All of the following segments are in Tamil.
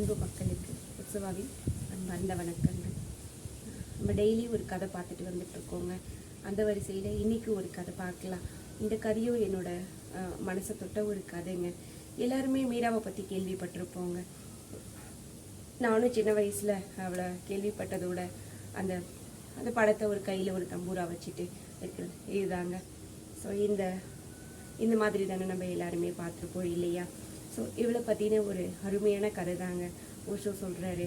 அன்பு மக்களுக்கு உற்சவாவின் அன்பார்ந்த வணக்கங்கள். நம்ம டெய்லி ஒரு கதை பார்த்துட்டு வந்துட்டு இருக்கோங்க. அந்த வரிசையில் இன்றைக்கி ஒரு கதை பார்க்கலாம். இந்த கதையும் என்னோட மனசை தொட்ட ஒரு கதைங்க. எல்லாருமே மீராவை பற்றி கேள்விப்பட்டிருப்போங்க. நானும் சின்ன வயசில் அவளை கேள்விப்பட்டதோட அந்த அந்த படத்தை ஒரு கையில் ஒரு தம்பூரா வச்சுட்டு இருக்கிறது. இதுதாங்க. ஸோ இந்த இந்த மாதிரி தானே நம்ம எல்லாருமே பார்த்துருப்போம் இல்லையா? ஸோ இவளை பற்றின ஒரு அருமையான கதை தாங்க. ஓஷோ சொல்கிறாரு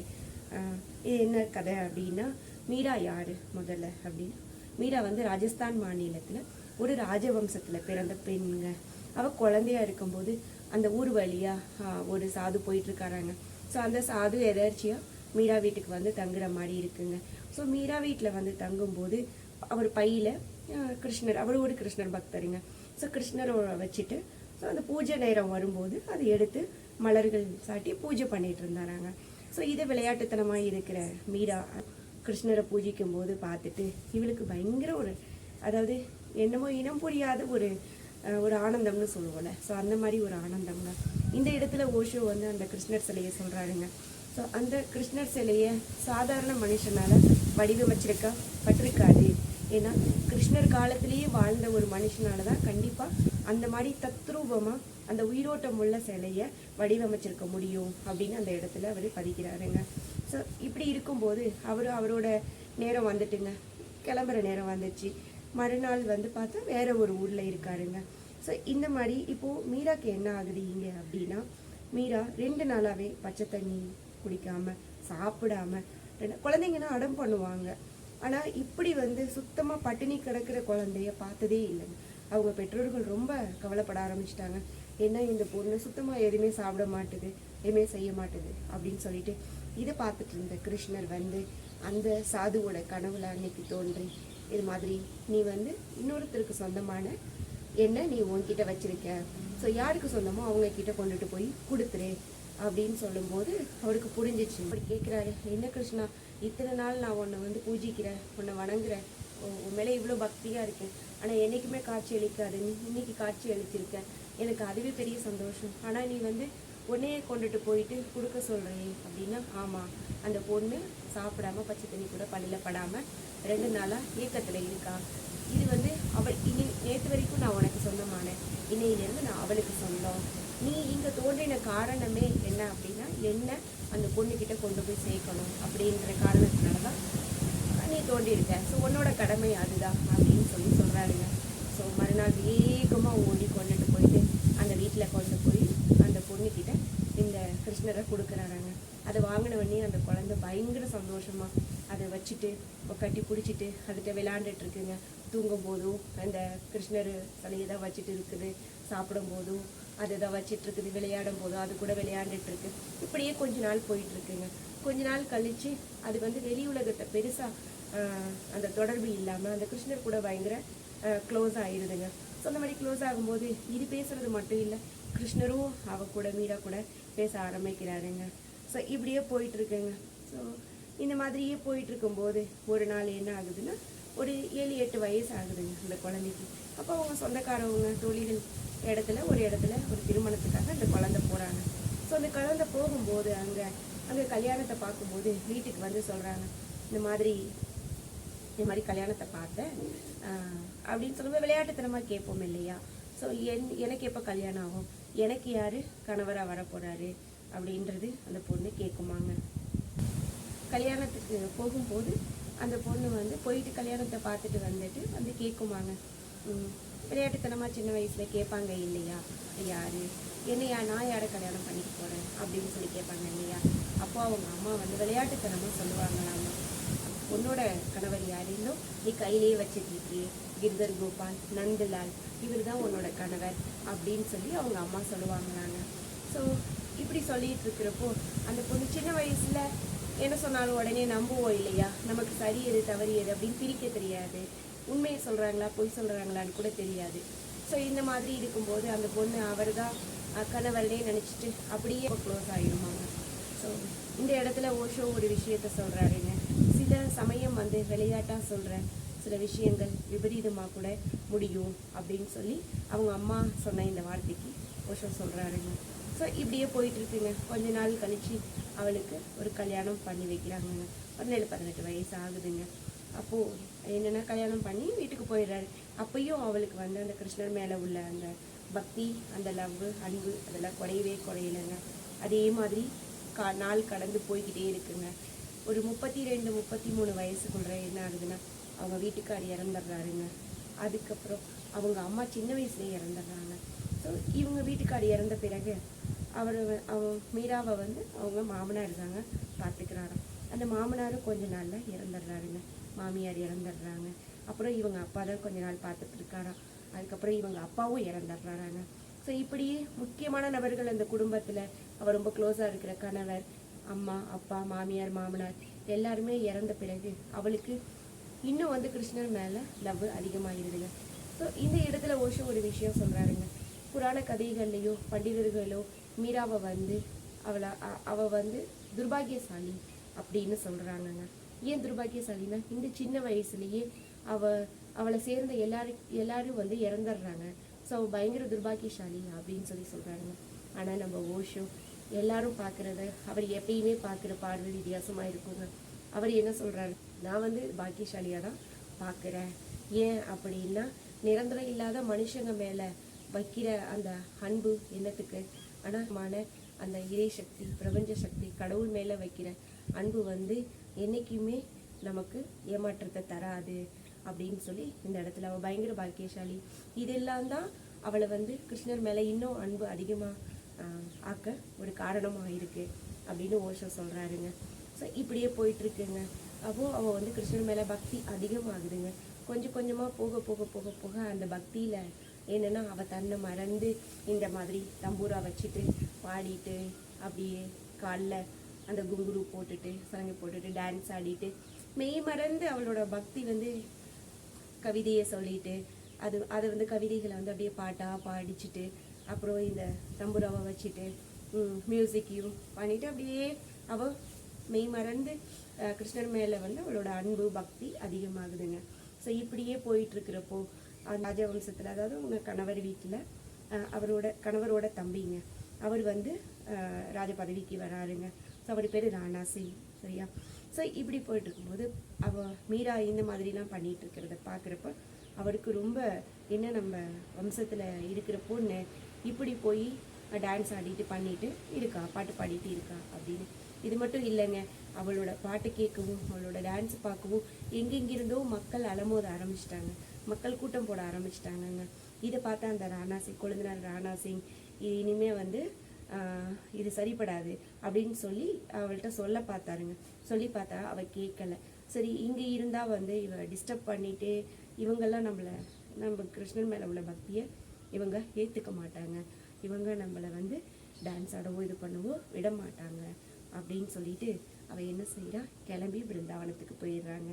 இது என்ன கதை அப்படின்னா மீரா யார் முதல்ல அப்படின்னா. மீரா வந்து ராஜஸ்தான் மாநிலத்தில் ஒரு ராஜவம்சத்தில் பிறந்த பெண்ணுங்க. அவள் குழந்தையா இருக்கும்போது அந்த ஊர் வழியாக ஒரு சாது போயிட்டுருக்காராங்க. ஸோ அந்த சாது எதர்ச்சியாக மீரா வீட்டுக்கு வந்து தங்குற மாதிரி இருக்குங்க. ஸோ மீரா வீட்டில் வந்து தங்கும்போது அவர் பையில் கிருஷ்ணர் அவர் ஒரு கிருஷ்ணர் பக்தருங்க. ஸோ கிருஷ்ணரை வச்சுட்டு ஸோ அந்த பூஜை நேரம் வரும்போது அதை எடுத்து மலர்கள் சாட்டி பூஜை பண்ணிட்டு இருந்தாராங்க. ஸோ இது விளையாட்டுத்தனமாக இருக்கிற மீரா கிருஷ்ணரை பூஜிக்கும் போது பார்த்துட்டு இவளுக்கு பயங்கர ஒரு அதாவது என்னமோ இனம் புரியாத ஒரு ஒரு ஆனந்தம்னு சொல்லுவோம்ல. ஸோ அந்த மாதிரி ஒரு ஆனந்தம்ங்க. இந்த இடத்துல ஓஷோ வந்து அந்த கிருஷ்ணர் சிலையை சொல்கிறாருங்க ஸோ அந்த கிருஷ்ணர் சிலையை சாதாரண மனுஷனால் வடிவமைச்சிருக்கா? பட்டிருக்காது. ஏன்னா கிருஷ்ணர் காலத்திலேயே வாழ்ந்த ஒரு மனுஷனால தான் கண்டிப்பாக அந்த மாதிரி தத்ரூபமாக அந்த உயிரோட்டம் உள்ள சிலையை வடிவமைச்சிருக்க முடியும் அப்படின்னு அந்த இடத்துல அவர் பதிக்கிறாருங்க. ஸோ இப்படி இருக்கும்போது அவர் அவரோட நேரம் வந்துட்டுங்க. கிளம்புற நேரம் வந்துச்சு. மறுநாள் வந்து பார்த்தா வேற ஒரு ஊரில் இருக்காருங்க. ஸோ இந்த மாதிரி இப்போது மீராக்கு என்ன ஆகுது இங்கே அப்படின்னா மீரா ரெண்டு நாளாகவே பச்சை தண்ணி குடிக்காமல் சாப்பிடாம ரெண்டு குழந்தைங்கன்னா அடம் பண்ணுவாங்க. ஆனால் இப்படி வந்து சுத்தமாக பட்டினி கிடக்கிற குழந்தைய பார்த்ததே இல்லைங்க. அவங்க பெற்றோர்கள் ரொம்ப கவலைப்பட ஆரம்பிச்சிட்டாங்க. ஏன்னா இந்த பொண்ணு சுத்தமாக எதுவுமே சாப்பிட மாட்டுது எதுவுமே செய்ய மாட்டுது அப்படின்னு சொல்லிட்டு இதை பார்த்துட்டு இருந்த கிருஷ்ணர் வந்து அந்த சாதுவோட கனவுல அன்னைக்கு தோன்றி இது மாதிரி நீ வந்து இன்னொருத்தருக்கு சொந்தமான என்ன நீ உன்கிட்ட வச்சிருக்க? ஸோ யாருக்கு சொந்தமோ அவங்க கிட்ட கொண்டுட்டு போய் கொடுத்துரு அப்படின்னு சொல்லும்போது அவருக்கு புரிஞ்சிச்சு. அப்படி கேட்குறாரு என்ன கிருஷ்ணா இத்தனை நாள் நான் உன்னை வந்து பூஜிக்கிறேன் உன்னை வணங்குறேன். உன் மேலே இவ்வளோ பக்தியாக இருக்கேன். ஆனால் என்றைக்குமே காட்சி அளிக்காது நீ இன்னைக்கு காட்சி அளித்திருக்க. எனக்கு அதுவே பெரிய சந்தோஷம். ஆனால் நீ வந்து உன்னையே கொண்டுட்டு போயிட்டு கொடுக்க சொல்கிறே அப்படின்னா ஆமாம் அந்த பொண்ணு சாப்பிடாம பச்சை தண்ணி கூட பள்ளியில் படாமல் ரெண்டு நாளாக ஏக்கத்தில் இருக்கா. இது வந்து அவள் இனி நேற்று வரைக்கும் நான் உனக்கு சொந்தமானேன் இன்னையிலேருந்து நான் அவளுக்கு சொந்தம். நீ இங்கே தோன்றின காரணமே என்ன அப்படின்னா என்ன அந்த பொண்ணுக்கிட்ட கொண்டு போய் சேர்க்கணும் அப்படின்ற காரணத்தினால தான் நீ தோண்டியிருக்க ஸோ உன்னோட கடமை அதுதான் அப்படின்னு சொல்லி சொல்கிறாருங்க ஸோ மறுநாள் வேகமாக ஓடி கொண்டுட்டு போயிட்டு அந்த வீட்டில் கொண்டு போய் அந்த பொண்ணுக்கிட்ட இந்த கிருஷ்ணரை கொடுக்குறாங்க அதை வாங்கின உடனே அந்த குழந்தை பயங்கர சந்தோஷமாக அதை வச்சுட்டு கட்டி பிடிச்சிட்டு அதுகிட்ட விளையாண்டுட்டு இருக்குங்க. தூங்கும் போதும் அந்த கிருஷ்ணர் சிலையை தான் வச்சுட்டு இருக்குது. சாப்பிடும் போதும் அதை தான் வச்சிட்டு இருக்குது. விளையாடும் போதும் அது கூட விளையாண்டுட்டு இருக்கு. இப்படியே கொஞ்ச நாள் போயிட்டு இருக்குங்க. கொஞ்ச நாள் கழித்து அது வந்து வெளி உலகத்தை பெருசாக அந்த தொடர்பு இல்லாமல் அந்த கிருஷ்ணர் கூட பயங்கர க்ளோஸ் ஆயிடுதுங்க ஸோ அந்த மாதிரி க்ளோஸ் ஆகும்போது இது பேசுறது மட்டும் இல்லை கிருஷ்ணரும் அவ கூட மீரா கூட பேச ஆரம்பிக்கிறாருங்க. ஸோ இப்படியே போயிட்டுருக்குங்க. ஸோ இந்த மாதிரியே போயிட்டுருக்கும்போது ஒரு நாள் என்ன ஆகுதுன்னா ஒரு ஏழு எட்டு வயசு ஆகுதுங்க அந்த குழந்தைக்கு. அப்போ அவங்க சொந்தக்காரவங்க தொழில்கள் இடத்துல ஒரு இடத்துல ஒரு திருமணத்துக்காக அந்த குழந்தை போகிறாங்க ஸோ அந்த குழந்தை போகும்போது அங்கே அங்கே கல்யாணத்தை பார்க்கும்போது வீட்டுக்கு வந்து சொல்கிறாங்க இந்த மாதிரி இந்த மாதிரி கல்யாணத்தை பார்த்தேன். அப்படின்னு சொல்லும்போது விளையாட்டுத்தனமாக கேட்போம் இல்லையா? ஸோ என் எனக்கு எப்போ கல்யாணம் ஆகும்? எனக்கு யார் கணவராக வரப்போகிறாரு அப்படின்றது அந்த பொண்ணு கேட்குமாங்க. கல்யாணத்துக்கு போகும்போது அந்த பொண்ணு வந்து போயிட்டு கல்யாணத்தை பார்த்துட்டு வந்துட்டு வந்து கேட்குமாங்க. ம், சின்ன வயசில் கேட்பாங்க இல்லையா? யார்? என்னையா நான் யாரை கல்யாணம் பண்ணிட்டு போகிறேன் அப்படின்னு சொல்லி கேட்பாங்க இல்லையா? அப்போ அவங்க அம்மா வந்து விளையாட்டுத்தனமாக சொல்லுவாங்களாமா? உன்னோட கணவர் யாருன்னோ நீ கையிலேயே வச்சிருக்கீ கிர்தர் கோபால் நந்தலால் இவர் தான் உன்னோட கணவர் அப்படின்னு சொல்லி அவங்க அம்மா சொல்லுவாங்களாங்க ஸோ இப்படி சொல்லிட்டு இருக்கிறப்போ அந்த பொண்ணு சின்ன வயசுல என்ன சொன்னாலும் உடனே நம்புவோம் இல்லையா? நமக்கு சரி எது தவறு எது அப்படின்னு பிரிக்க தெரியாது. உண்மையை சொல்கிறாங்களா பொய் சொல்கிறாங்களான்னு கூட தெரியாது. ஸோ இந்த மாதிரி இருக்கும்போது அந்த பொண்ணு அவர் தான் கணவர்னே நினச்சிட்டு அப்படியே க்ளோஸ் ஆகிடுவாங்க ஸோ இந்த இடத்துல ஓஷோ ஒரு விஷயத்த சொல்கிறாருங்க சில சமயம் வந்து விளையாட்டாக சொல்கிற சில விஷயங்கள் விபரீதமாக கூட முடியும் அப்படின்னு சொல்லி அவங்க அம்மா சொன்ன இந்த வார்த்தைக்கு ஓஷோ சொல்கிறாருங்க ஸோ இப்படியே போயிட்டுருக்குங்க. கொஞ்ச நாள் கழித்து அவளுக்கு ஒரு கல்யாணம் பண்ணி வைக்கிறாங்கங்க பதினேழு பதினெட்டு வயசு ஆகுதுங்க. அப்போது என்னென்னா கல்யாணம் பண்ணி வீட்டுக்கு போயிடுறாரு. அப்பயும் அவளுக்கு வந்து அந்த கிருஷ்ணர் மேலே உள்ள அந்த பக்தி அந்த லவ் அன்பு அதெல்லாம் குறையவே குறையலைங்க. அதே மாதிரி கா நாள் கடந்து போய்கிட்டே இருக்குங்க. ஒரு முப்பத்தி ரெண்டு முப்பத்தி மூணு வயசுக்குள்ள என்ன ஆகுதுன்னா அவங்க வீட்டுக்கார் இறந்துடுறாருங்க. அதுக்கப்புறம் அவங்க அம்மா சின்ன வயசுலேயே இறந்துடுறாங்க. ஸோ இவங்க வீட்டுக்கார் இறந்த பிறகு அவர் அவ மீராவை வந்து அவங்க மாமனார் தாங்க பார்த்துக்கிறாராம். அந்த மாமனாரும் கொஞ்ச நாளில் இறந்துடுறாருங்க. மாமியார் இறந்துடுறாங்க. அப்புறம் இவங்க அப்பா தான் கொஞ்ச நாள் பார்த்துட்டு இருக்காராம். அதுக்கப்புறம் இவங்க அப்பாவும் இறந்துடுறாராங்க. ஸோ இப்படியே முக்கியமான நபர்கள் அந்த குடும்பத்தில் அவர் ரொம்ப க்ளோஸாக இருக்கிற கணவர் அம்மா அப்பா மாமியார் மாமனார் எல்லாருமே இறந்த பிறகு அவளுக்கு இன்னும் வந்து கிருஷ்ணர் மேலே லவ் அதிகமாகிடுதுங்க ஸோ இந்த இடத்துல ஓஷோ ஒரு விஷயம் சொல்கிறாருங்க புராண கதைகள்லையோ பண்டிதர்களோ மீராவை வந்து அவளை அவள் வந்து துர்பாகியசாலி அப்படின்னு சொல்கிறாங்கங்க ஏன் துர்பாகியசாலினா இந்த சின்ன வயசுலேயே அவ அவளை சேர்ந்த எல்லாரும் எல்லாரும் வந்து இறந்துடுறாங்க. ஸோ அவள் பயங்கர துர்பாகியசாலி அப்படின்னு சொல்லி சொல்கிறாங்க ஆனால் நம்ம ஓஷோ எல்லாரும் பார்க்குறத அவர் எப்பயுமே பார்க்குற பார்வை வித்தியாசமாக இருக்குங்க அவர் என்ன சொல்றாரு? நான் வந்து பாக்கியசாலியாக தான் பார்க்குறேன். ஏன் அப்படின்னா நிரந்தரம் இல்லாத மனுஷங்க மேலே வைக்கிற அந்த அன்பு என்னத்துக்கு? ஆனால் அந்த இறை சக்தி பிரபஞ்ச சக்தி கடவுள் மேலே வைக்கிற அன்பு வந்து என்றைக்குமே நமக்கு ஏமாற்றத்தை தராது அப்படின்னு சொல்லி இந்த இடத்துல அவள் பயங்கர பாக்கியசாலி. இதெல்லாம் தான் அவளை வந்து கிருஷ்ணர் மேலே இன்னும் அன்பு அதிகமாக ஆக்க ஒரு காரணமாக இருக்குது அப்படின்னு ஓஷோ சொல்கிறாருங்க ஸோ இப்படியே போயிட்டுருக்குங்க. அப்போது அவள் வந்து கிருஷ்ணன் மேலே பக்தி அதிகமாகுதுங்க. கொஞ்சம் கொஞ்சமாக போக போக போக போக அந்த பக்தியில் என்னென்னா அவள் தன்னை மறந்து இந்த மாதிரி தம்பூரா வச்சுட்டு பாடிட்டு அப்படியே காலில் அந்த குங்குரு போட்டுட்டு சலங்கை போட்டுட்டு டான்ஸ் ஆடிட்டு மெய் மறந்து அவளோட பக்தி வந்து கவிதையை சொல்லிட்டு அது அதை வந்து கவிதைகளை வந்து அப்படியே பாட்டாக பாடிச்சிட்டு அப்புறம் இந்த தம்புராவை வச்சுட்டு மியூசிக்கையும் பண்ணிவிட்டு அப்படியே அவள் மெய் மறந்து கிருஷ்ணர் மேலே வந்து அவளோட அன்பு பக்தி அதிகமாகுதுங்க. ஸோ இப்படியே போயிட்டுருக்கிறப்போ அந்த ராஜவம்சத்தில் அதாவது அவங்க கணவர் வீட்டில் அவரோட கணவரோட தம்பிங்க அவர் வந்து ராஜ பதவிக்கு வராருங்க. ஸோ அவர் பேர் ராணா சிங் சரியா? ஸோ இப்படி போயிட்டு இருக்கும்போது அவ மீரா இந்த மாதிரிலாம் பண்ணிகிட்டு இருக்கிறத பார்க்குறப்ப அவருக்கு ரொம்ப என்ன நம்ம வம்சத்தில் இருக்கிற பொண்ணு இப்படி போய் டான்ஸ் ஆடிட்டு பண்ணிட்டு இருக்கா? பாட்டு பாடிட்டு இருக்கா அப்படின்னு. இது மட்டும் இல்லைங்க. அவளோட பாட்டு கேட்கவும் அவளோட டான்ஸ் பார்க்கவும் எங்கெங்கிருந்தோ மக்கள் அலமோத ஆரம்பிச்சிட்டாங்க. மக்கள் கூட்டம் போட ஆரம்பிச்சிட்டாங்கங்க. இதை பார்த்தா அந்த ராணா சிங் கொழுந்தினார் ராணா சிங் இனிமே வந்து இது சரிப்படாது அப்படின்னு சொல்லி அவள்கிட்ட சொல்ல பார்த்தாருங்க. சொல்லி பார்த்தா அவள் கேட்கல. சரி இங்கே இருந்தால் வந்து இவ டிஸ்டர்ப் பண்ணிட்டு இவங்கெல்லாம் நம்மளை நம்ம கிருஷ்ணன் மேலே உள்ள பக்தியை இவங்க ஏற்றுக்க மாட்டாங்க. இவங்க நம்மளை வந்து டான்ஸ் ஆடவோ இது பண்ணவோ விட மாட்டாங்க அப்படின்னு சொல்லிட்டு அவள் என்ன செய்கிறா கிளம்பி பிருந்தாவனத்துக்கு போயிடுறாங்க.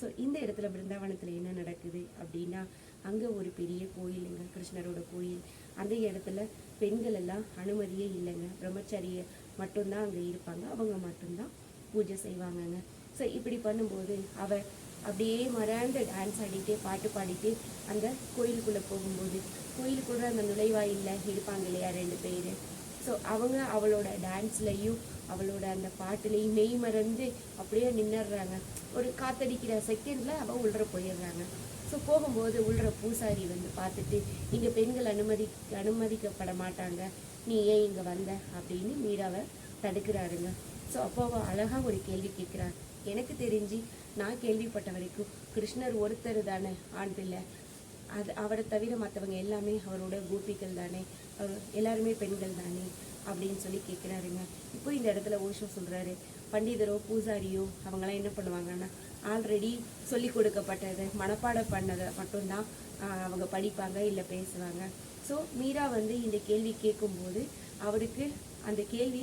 ஸோ இந்த இடத்துல பிருந்தாவனத்தில் என்ன நடக்குது அப்படின்னா அங்கே ஒரு பெரிய கோயிலுங்க கிருஷ்ணரோட கோயில். அந்த இடத்துல பெண்கள் எல்லாம் அனுமதியே இல்லைங்க. பிரம்மச்சரிய மட்டும்தான் அங்கே இருப்பாங்க. அவங்க மட்டும்தான் பூஜை செய்வாங்கங்க. ஸோ இப்படி பண்ணும்போது அவ அப்படியே மறாண்டு டான்ஸ் ஆடிட்டு பாட்டு பாடிட்டு அந்த கோயிலுக்குள்ளே போகும்போது கோயிலுக்குள்ள அந்த நுழைவாயில்ல இருப்பாங்க இல்லையா ரெண்டு பேர். ஸோ அவங்க அவளோட டான்ஸ்லையும் அவளோட அந்த பாட்டுலையும் மெய் மறந்து அப்படியே நின்னுடுறாங்க. ஒரு காத்தடிக்கிற செகண்டில் அவள் உள்ள போயிடுறாங்க. ஸோ போகும்போது உள்ள பூசாரி வந்து பார்த்துட்டு இங்கே பெண்கள் அனுமதி அனுமதிக்கப்பட மாட்டாங்க. நீ ஏன் இங்கே வந்த? அப்படின்னு மீராவை தடுக்கிறாருங்க. ஸோ அப்போ அவள் அழகாக ஒரு கேள்வி கேட்குறாங்க எனக்கு தெரிஞ்சு நான் கேள்விப்பட்ட வரைக்கும் கிருஷ்ணர் ஒருத்தர் தானே ஆண் பிள்ளை. அது அவரை தவிர மற்றவங்க எல்லாமே அவரோட கோபிகள் தானே அவர் எல்லாருமே பெண்கள் தானே அப்படின்னு சொல்லி கேட்குறாருங்க இப்போ இந்த இடத்துல ஓஷோ சொல்கிறாரு பண்டிதரோ பூசாரியோ அவங்களாம் என்ன பண்ணுவாங்கன்னா ஆல்ரெடி சொல்லி கொடுக்கப்பட்டதை மனப்பாடம் பண்ணதை மட்டும்தான் அவங்க படிப்பாங்க இல்லை பேசுவாங்க. ஸோ மீரா வந்து இந்த கேள்வி கேட்கும்போது அவருக்கு அந்த கேள்வி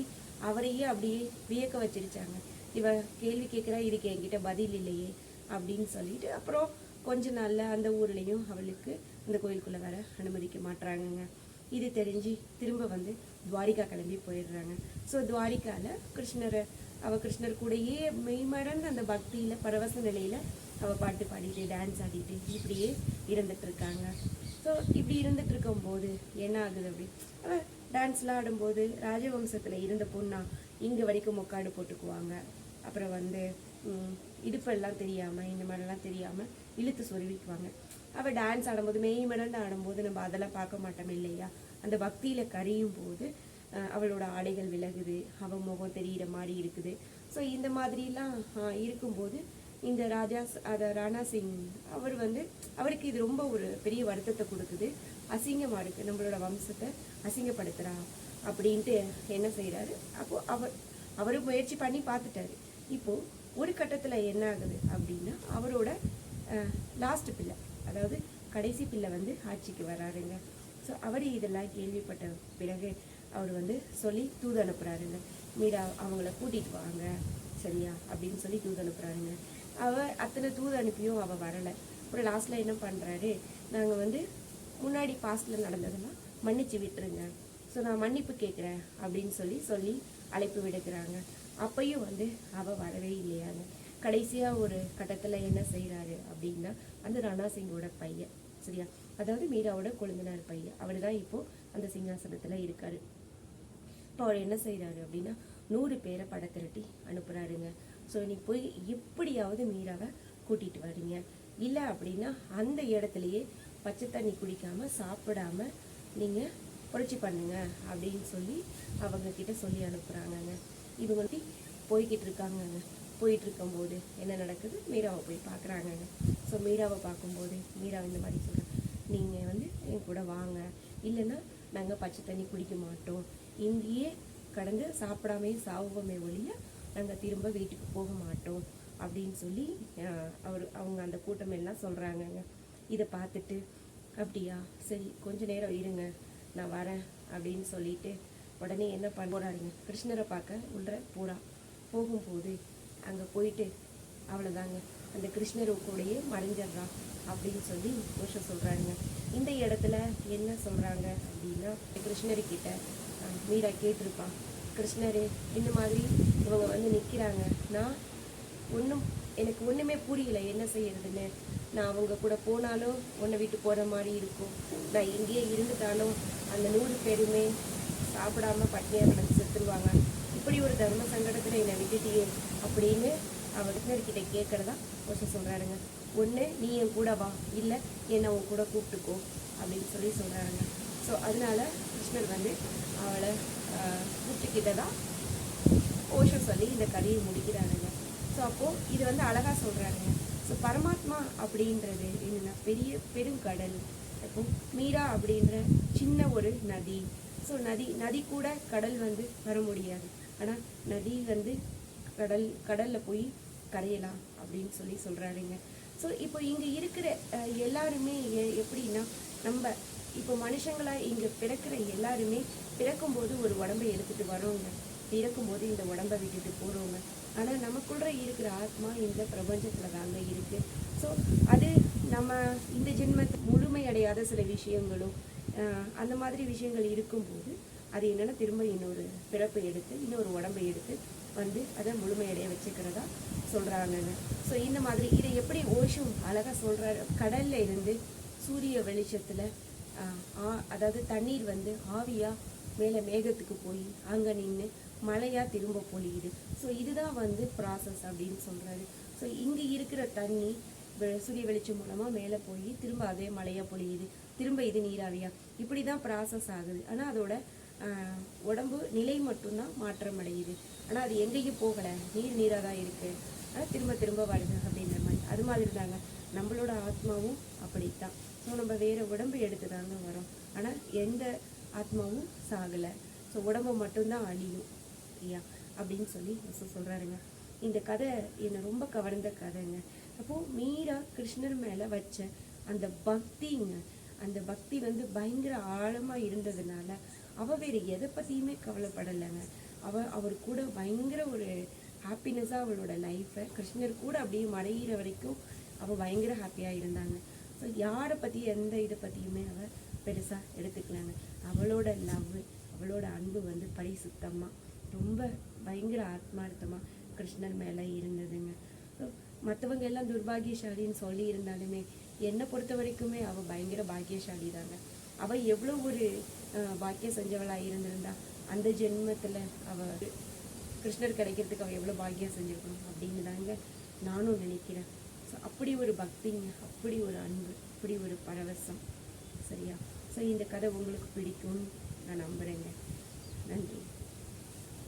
அவரையே அப்படியே வியக்க வச்சிருச்சாங்க. இவ கேள்வி கேட்குறா இதுக்கு என்கிட்ட பதில் இல்லையே அப்படின்னு சொல்லிட்டு அப்புறம் கொஞ்ச நாளில் அந்த ஊர்லேயும் அவளுக்கு அந்த கோயிலுக்குள்ளே வர அனுமதிக்க மாட்டுறாங்கங்க இது தெரிஞ்சு திரும்ப வந்து துவாரிகா கிளம்பி போயிடுறாங்க. ஸோ துவாரிக்காவில் கிருஷ்ணரை அவள் கிருஷ்ணர் கூடயே மெய்மறந்து அந்த பக்தியில் பரவச நிலையில் அவள் பாட்டு பாடிட்டு டான்ஸ் ஆடிட்டு இப்படியே இருந்துட்டு இருக்காங்க. ஸோ இப்படி இருந்துட்டு இருக்கும்போது என்ன ஆகுது அப்படி? அவள் டான்ஸ்லாம் ஆடும்போது ராஜவம்சத்தில் இருந்த பொண்ணா இங்கே வரைக்கும் முக்காடு போட்டுக்குவாங்க. அப்புறம் வந்து இடுப்பெல்லாம் தெரியாமல் இந்த மாதிரிலாம் தெரியாமல் இழுத்து சொருவிக்குவாங்க. அவள் டான்ஸ் ஆடும்போது மெய் மிடந்து ஆடும்போது நம்ம அதெல்லாம் பார்க்க மாட்டோம் இல்லையா? அந்த பக்தியில் கரையும் போது அவளோட ஆடைகள் விலகுது அவள் முகம் தெரியிற மாதிரி இருக்குது. ஸோ இந்த மாதிரிலாம் இருக்கும்போது இந்த ராஜா அதை ராணா சிங் அவர் வந்து அவருக்கு இது ரொம்ப ஒரு பெரிய வருத்தத்தை கொடுக்குது. அசிங்கமாக இருக்குது நம்மளோட வம்சத்தை அசிங்கப்படுத்துறா அப்படின்ட்டு என்ன செய்கிறாரு அப்போது அவர் அவர் முயற்சி பண்ணி பார்த்துட்டாரு. இப்போது ஒரு கட்டத்தில் என்ன ஆகுது அப்படின்னா அவரோட லாஸ்ட் பிள்ளை அதாவது கடைசி பிள்ளை வந்து ஆட்சிக்கு வராருங்க. ஸோ அவர் இதெல்லாம் கேள்விப்பட்ட பிறகு அவர் வந்து சொல்லி தூது அனுப்புகிறாருங்க மீரா அவங்கள கூட்டிகிட்டு வாங்க சரியா? அப்படின்னு சொல்லி தூது அனுப்புகிறாருங்க அவள் அத்தனை தூது அனுப்பியும் அவள் வரலை. அப்புறம் லாஸ்ட்டில் என்ன பண்ணுறாரு நாங்கள் வந்து முன்னாடி பாஸ்டில் நடந்ததெல்லாம் மன்னிச்சு விட்டுருங்க. ஸோ நான் மன்னிப்பு கேட்குறேன் அப்படின்னு சொல்லி சொல்லி அழைப்பு விடுக்கிறாங்க. அப்பையும் வந்து அவள் வரவே இல்லையாங்க. கடைசியாக ஒரு கட்டத்தில் என்ன செய்கிறாரு அப்படின்னா அந்த ராணா சிங்கோட பையன் சரியா? அதாவது மீராவோட கொழுந்தனார் பையன். அவர் தான் இப்போது அந்த சிங்காசனத்தில் இருக்கார். இப்போ அவர் என்ன செய்கிறாரு அப்படின்னா நூறு பேரை படத்திரட்டி அனுப்புகிறாருங்க ஸோ நீ போய் எப்படியாவது மீராவை கூட்டிகிட்டு வரீங்க இல்லை அப்படின்னா அந்த இடத்துலையே பச்சை தண்ணி குடிக்காமல் சாப்பிடாம நீங்கள் புரட்சி பண்ணுங்க அப்படின்னு சொல்லி அவங்கக்கிட்ட சொல்லி அனுப்புகிறாங்கங்க இவங்க வந்து போய்கிட்டு இருக்காங்கங்க. போயிட்டு இருக்கும்போது என்ன நடக்குது? மீராவை போய் பார்க்குறாங்கங்க. ஸோ மீராவை பார்க்கும்போது மீரா இந்த மாதிரி சொல்கிறேன் நீங்கள் வந்து என் கூட வாங்க. இல்லைன்னா நாங்கள் பச்சை தண்ணி குடிக்க மாட்டோம். இங்கேயே கடந்து சாப்பிடாமே சாவுவோமே ஒழிய நாங்கள் திரும்ப வீட்டுக்கு போக மாட்டோம். அப்படின்னு சொல்லி அவர் அவங்க அந்த கூட்டம் எல்லாம் சொல்கிறாங்கங்க இதை பார்த்துட்டு அப்படியா? சரி கொஞ்ச நேரம் இருங்க. நான் வரேன் அப்படின்னு சொல்லிட்டு உடனே என்ன பண்ண போறாருங்க கிருஷ்ணரை பார்க்க உள்ள போறா. போகும்போது அங்கே போயிட்டு அவ்வளோதாங்க அந்த கிருஷ்ணரு கூடயே மறைஞ்சிடுறா அப்படின்னு சொல்லி கோஷம் சொல்கிறாருங்க இந்த இடத்துல என்ன சொல்கிறாங்க அப்படின்னா கிருஷ்ணர்கிட்ட மீரா கேட்டிருப்பா. கிருஷ்ணர் இந்த மாதிரி இவங்க வந்து நிற்கிறாங்க நான் ஒன்றும் எனக்கு ஒன்றுமே புரியல. என்ன செய்யறதுன்னு. நான் அவங்க கூட போனாலும் உன்னை விட்டு போகிற மாதிரி இருக்கும். நான் இங்கேயே இருந்துட்டாலும் அந்த நூறு பேருமே சாப்பிடாம பட்னியாக கிடந்து செத்துருவாங்க. இப்படி ஒரு தர்ம சங்கடத்தில் என்னை விட்டுட்டியே அப்படின்னு அவர் கிட்ட கேட்குறதா கொஞ்சம் சொல்கிறாருங்க ஒன்று நீ என் கூட வா. இல்லை என்னை உன் கூட கூப்பிட்டுக்கோ அப்படின்னு சொல்லி சொல்கிறாருங்க ஸோ அதனால கிருஷ்ணர் வந்து அவளை கூப்பிட்டுக்கிட்ட தான் ஓஷம் சொல்லி இந்த கதையை முடிக்கிறாருங்க. ஸோ அப்போது இது வந்து அழகாக சொல்கிறாருங்க ஸோ பரமாத்மா அப்படின்றது என்னென்னா பெரிய பெருங்கடல். அப்போ மீரா அப்படின்ற சின்ன ஒரு நதி. ஸோ நதி நதி கூட கடல் வந்து வர முடியாது. ஆனால் நதி வந்து கடல் கடலில் போய் கரையலாம் அப்படின்னு சொல்லி சொல்கிறாருங்க ஸோ இப்போ இங்கே இருக்கிற எல்லாருமே எ- எப்படின்னா நம்ம இப்போ மனுஷங்களாக இங்கே பிறக்கிற எல்லாருமே பிறக்கும்போது ஒரு உடம்பை எடுத்துகிட்டு வரோங்க பிறக்கும்போது இந்த உடம்பை விட்டுட்டு போகிறோங்க ஆனால் நமக்குள்ள இருக்கிற ஆத்மா இந்த பிரபஞ்சத்தில் தாங்க இருக்குது ஸோ அது நம்ம இந்த ஜென்மத்தை முழுமையடையாத சில விஷயங்களும் அந்த மாதிரி விஷயங்கள் இருக்கும்போது அது என்னன்னா திரும்ப இன்னொரு பிறப்பை எடுத்து இன்னொரு உடம்பை எடுத்து வந்து அதை முழுமையடைய வச்சுக்கிறதா சொல்கிறாங்கங்க ஸோ இந்த மாதிரி இதை எப்படி ஓஷம் அழகாக சொல்கிறாரு கடல்ல இருந்து சூரிய வெளிச்சத்தில் அதாவது தண்ணீர் வந்து ஆவியாக மேலே மேகத்துக்கு போய் அங்கே நின்று மழையாக திரும்ப பொழியுது. ஸோ இதுதான் வந்து ப்ராசஸ் அப்படின்னு சொல்கிறாரு ஸோ இங்கே இருக்கிற தண்ணி சூரிய வெளிச்சம் மூலமாக மேலே போய் திரும்ப அதே மழையாக பொழியுது. திரும்ப இது நீராவியா? இப்படி தான் ப்ராசஸ் ஆகுது. ஆனால் அதோட உடம்பு நிலை மட்டும்தான் மாற்றம் அடையுது ஆனால் அது எங்கேயும் போகலை. நீர் நீராக தான் இருக்குது ஆனால் திரும்ப திரும்ப வருது அப்படின்ற மாதிரி. அது மாதிரி தாங்க. நம்மளோட ஆத்மாவும் அப்படித்தான். ஸோ நம்ம வேறு உடம்பு எடுத்து தாங்க வரோம். ஆனால் எந்த ஆத்மாவும் சாகலை. ஸோ உடம்பு மட்டும்தான் அழியும். பிரியா அப்படின்னு சொல்லி வசு சொல்கிறாருங்க இந்த கதை என்னை ரொம்ப கவர்ந்த கதைங்க. அப்போது மீரா கிருஷ்ணர் மேலே வச்ச அந்த பக்திங்க அந்த பக்தி வந்து பயங்கர ஆழமாக இருந்ததுனால அவள் வேறு எதை பற்றியுமே கவலைப்படலைங்க. அவள் அவர் கூட பயங்கர ஒரு ஹாப்பினஸ்ஸாக அவளோட லைஃப்பை கிருஷ்ணர் கூட அப்படியே மறையிற வரைக்கும் அவள் பயங்கர ஹாப்பியாக இருந்தாங்க. ஸோ யாரை பற்றி எந்த இதை பற்றியுமே அவள் பெருசாக எடுத்துக்கலாங்க. அவளோட லவ் அவளோட அன்பு வந்து பரிசுத்தமாக ரொம்ப பயங்கர ஆத்மார்த்தமாக கிருஷ்ணர் மேலே இருந்ததுங்க. ஸோ மற்றவங்க எல்லாம் துர்பாகியசாலின்னு சொல்லி இருந்தாலுமே என்னை பொறுத்த வரைக்குமே அவள் பயங்கர பாக்கியசாலி தாங்க அவள் எவ்வளோ ஒரு பாக்கியம் செஞ்சவளாக இருந்திருந்தா அந்த ஜென்மத்தில் அவள் கிருஷ்ணர் கிடைக்கிறதுக்கு அவள் எவ்வளோ பாக்கியம் செஞ்சுருக்கணும் அப்படின்னு தாங்க நானும் நினைக்கிறேன். ஸோ அப்படி ஒரு பக்திங்க அப்படி ஒரு அன்பு அப்படி ஒரு பரவசம். சரியா? ஸோ இந்த கதை உங்களுக்கு பிடிக்கும்னு நான் நம்புகிறேங்க நன்றி.